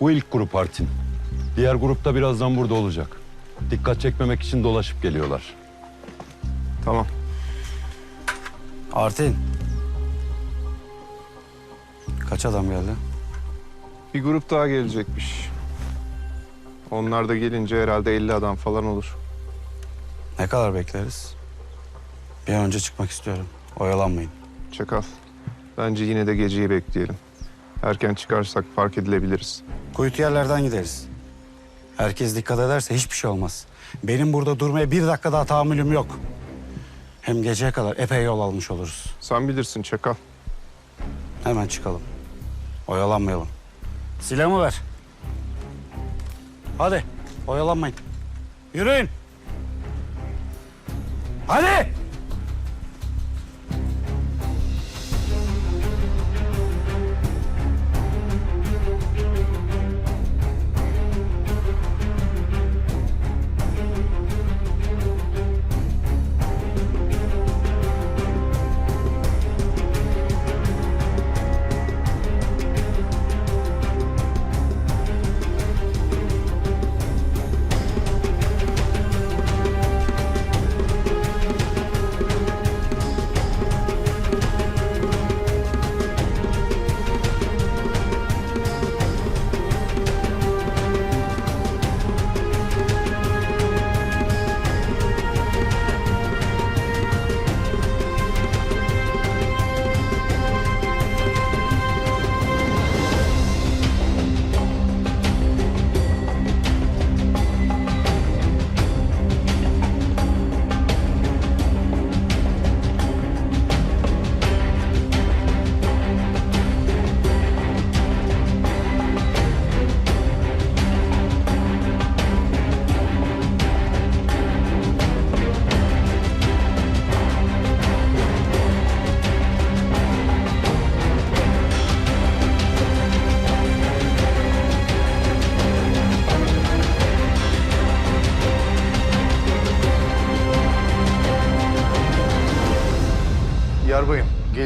Bu ilk grup Artin. Diğer grupta birazdan burada olacak. Dikkat çekmemek için dolaşıp geliyorlar. Tamam. Artin. Kaç adam geldi? Bir grup daha gelecekmiş. Onlar da gelince herhalde 50 adam falan olur. Ne kadar bekleriz? Bir an önce çıkmak istiyorum. Oyalanmayın. Çakal. Bence yine de geceyi bekleyelim. Erken çıkarsak fark edilebiliriz. Kuytu yerlerden gideriz. Herkes dikkat ederse hiçbir şey olmaz. Benim burada durmaya bir dakika daha tahammülüm yok. Hem geceye kadar epey yol almış oluruz. Sen bilirsin Çakal. Hemen çıkalım. Oyalanmayalım. Silahımı ver. Hadi oyalanmayın. Yürüyün. Hadi.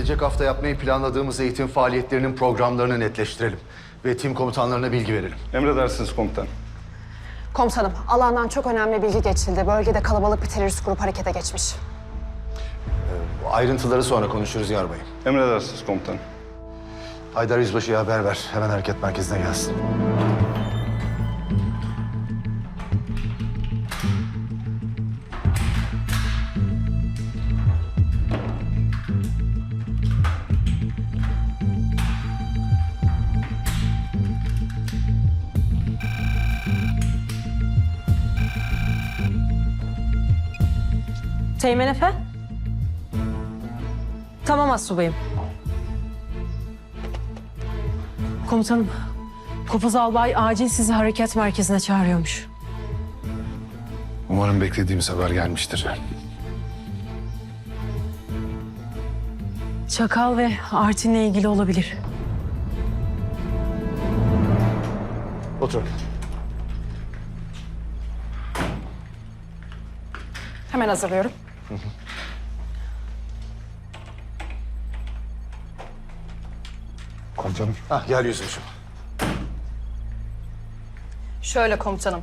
Gelecek hafta yapmayı planladığımız eğitim faaliyetlerinin programlarını netleştirelim. Ve tim komutanlarına bilgi verelim. Emredersiniz komutan. Komutanım, alandan çok önemli bilgi geçildi. Bölgede kalabalık bir terörist grup harekete geçmiş. Ayrıntıları sonra konuşuruz Yarbayım. Emredersiniz komutan. Haydar Yüzbaşı'ya haber ver. Hemen hareket merkezine gelsin. Teğmen Efe. Tamam astsubayım. Komutanım, Kopuz Albay acil sizi harekat merkezine çağırıyormuş. Umarım beklediğimiz haber gelmiştir. Çakal ve Artin'le ilgili olabilir. Otur. Hemen hazırlıyorum. Komutanım. Hah, gel Yüzbaşım. Şöyle komutanım.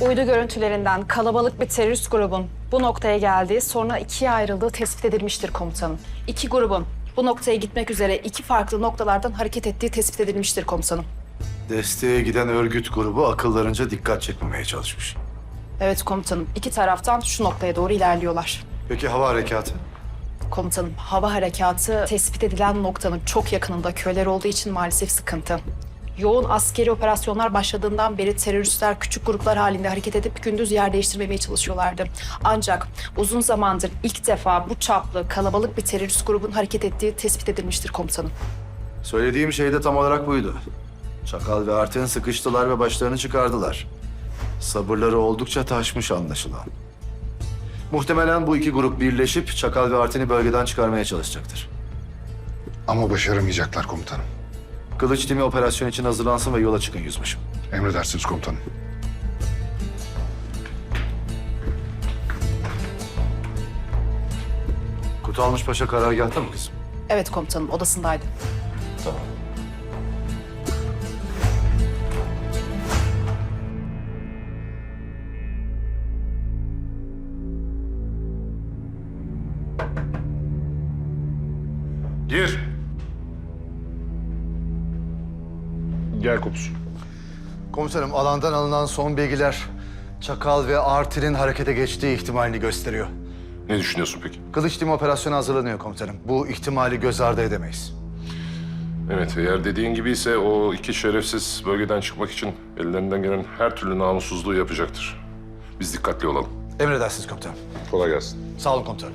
Uydu görüntülerinden kalabalık bir terörist grubun bu noktaya geldiği sonra ikiye ayrıldığı tespit edilmiştir komutanım. İki grubun bu noktaya gitmek üzere iki farklı noktalardan hareket ettiği tespit edilmiştir komutanım. Desteğe giden örgüt grubu akıllarınca dikkat çekmemeye çalışmış. Evet komutanım. iki taraftan şu noktaya doğru ilerliyorlar. Peki hava harekatı? Komutanım, hava harekatı tespit edilen noktanın çok yakınında köyler olduğu için maalesef sıkıntı. Yoğun askeri operasyonlar başladığından beri teröristler küçük gruplar halinde hareket edip gündüz yer değiştirmemeye çalışıyorlardı. Ancak uzun zamandır ilk defa bu çaplı kalabalık bir terörist grubun hareket ettiği tespit edilmiştir komutanım. Söylediğim şey de tam olarak buydu. Çakal ve Arten sıkıştılar ve başlarını çıkardılar. Sabırları oldukça taşmış anlaşılan. Muhtemelen bu iki grup birleşip Çakal ve Arten'i bölgeden çıkarmaya çalışacaktır. Ama başaramayacaklar komutanım. Kılıç timi operasyon için hazırlansın ve yola çıkın yüzbaşım. Emredersiniz komutanım. Kutalmış Paşa karargahta mı kızım? Evet komutanım, odasındaydı. Gir. Gel Kopuz. Komutanım alandan alınan son bilgiler Çakal ve Artil'in harekete geçtiği ihtimalini gösteriyor. Ne düşünüyorsun peki? Kılıç Dim operasyonu hazırlanıyor komutanım. Bu ihtimali göz ardı edemeyiz. Evet, eğer dediğin gibi ise o iki şerefsiz bölgeden çıkmak için ellerinden gelen her türlü namussuzluğu yapacaktır. Biz dikkatli olalım. Emredersiniz komutanım. Kolay gelsin. Sağ olun komutanım.